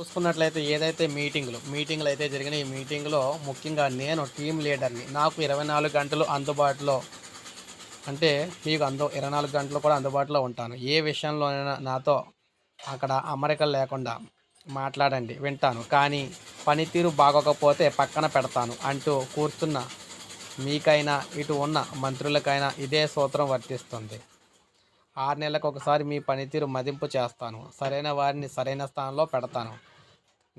చూసుకున్నట్లయితే ఏదైతే మీటింగ్లు మీటింగ్లు అయితే జరిగిన ఈ మీటింగ్లో ముఖ్యంగా నేను టీం లీడర్ని నాకు ఇరవై నాలుగు గంటలు అందుబాటులో అంటే మీకు అందు ఇరవై నాలుగు గంటలు కూడా అందుబాటులో ఉంటాను. ఏ విషయంలోనైనా నాతో అక్కడ అమరికలు లేకుండా మాట్లాడండి వింటాను. కానీ పనితీరు బాగోకపోతే పక్కన పెడతాను అంటూ కూర్చున్న మీకైనా ఇటు ఉన్న మంత్రులకైనా ఇదే సూత్రం వర్తిస్తుంది. ఆరు నెలలకు ఒకసారి మీ పనితీరు మదింపు చేస్తాను. సరైన వారిని సరైన స్థానంలో పెడతాను.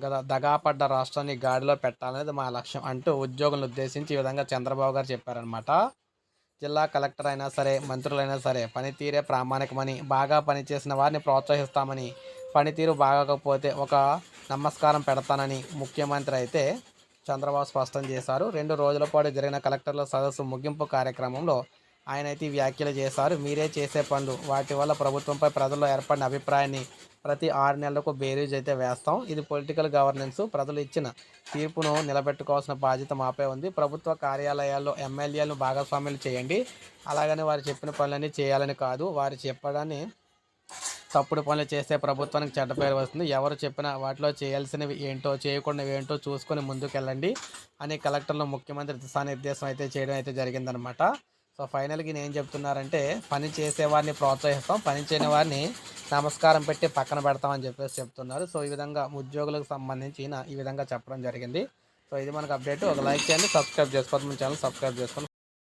గత దగాపడ్డ రాష్ట్రాన్ని గాడిలో పెట్టాలనేది మా లక్ష్యం అంటూ ఉద్యోగులను ఉద్దేశించి ఈ విధంగా చంద్రబాబు గారు చెప్పారనమాట జిల్లా కలెక్టర్ అయినా సరే మంత్రులైనా సరే పనితీరే ప్రామాణికమని బాగా పనిచేసిన వారిని ప్రోత్సహిస్తామని పనితీరు బాగోకపోతే ఒక నమస్కారం పెడతానని ముఖ్యమంత్రి అయితే చంద్రబాబు స్పష్టం చేశారు. రెండు రోజుల పాటు జరిగిన కలెక్టర్ల సదస్సు ముగింపు కార్యక్రమంలో ఆయన అయితే వ్యాఖ్యలు చేశారు. మీరే చేసే పనులు వాటి వల్ల ప్రభుత్వంపై ప్రజల్లో ఏర్పడిన అభిప్రాయాన్ని ప్రతి ఆరు నెలలకు బేరీజ్ అయితే వేస్తాం. ఇది పొలిటికల్ గవర్నెన్స్. ప్రజలు ఇచ్చిన తీర్పును నిలబెట్టుకోవాల్సిన బాధ్యత మాపై ఉంది. ప్రభుత్వ కార్యాలయాల్లో ఎమ్మెల్యేలను భాగస్వామ్యులు చేయండి. అలాగని వారు చెప్పిన పనులన్నీ చేయాలని కాదు. వారు చెప్పడాన్ని తప్పుడు పనులు చేస్తే ప్రభుత్వానికి చెడ్డ పేరు వస్తుంది. ఎవరు చెప్పినా వాటిలో చేయాల్సినవి ఏంటో చేయకుండా ఏంటో చూసుకొని ముందుకెళ్ళండి అని కలెక్టర్లు ముఖ్యమంత్రి దిశానిర్దేశం అయితే చేయడం అయితే జరిగిందనమాట సో ఫైనల్గా నేను ఏం చెప్తున్నారంటే పని చేసేవారిని ప్రోత్సహిస్తాం. పని చేయని వారిని నమస్కారం పెట్టి పక్కన పెడతామని చెప్పేసి చెప్తున్నారు. సో ఈ విధంగా ఉద్యోగులకు సంబంధించి ఈ విధంగా చెప్పడం జరిగింది. సో ఇది మనకు అప్డేట్. ఒక లైక్ చేయండి సబ్స్క్రైబ్ చేసుకోవద్దు. మన ఛానల్ సబ్స్క్రైబ్ చేసుకోండి.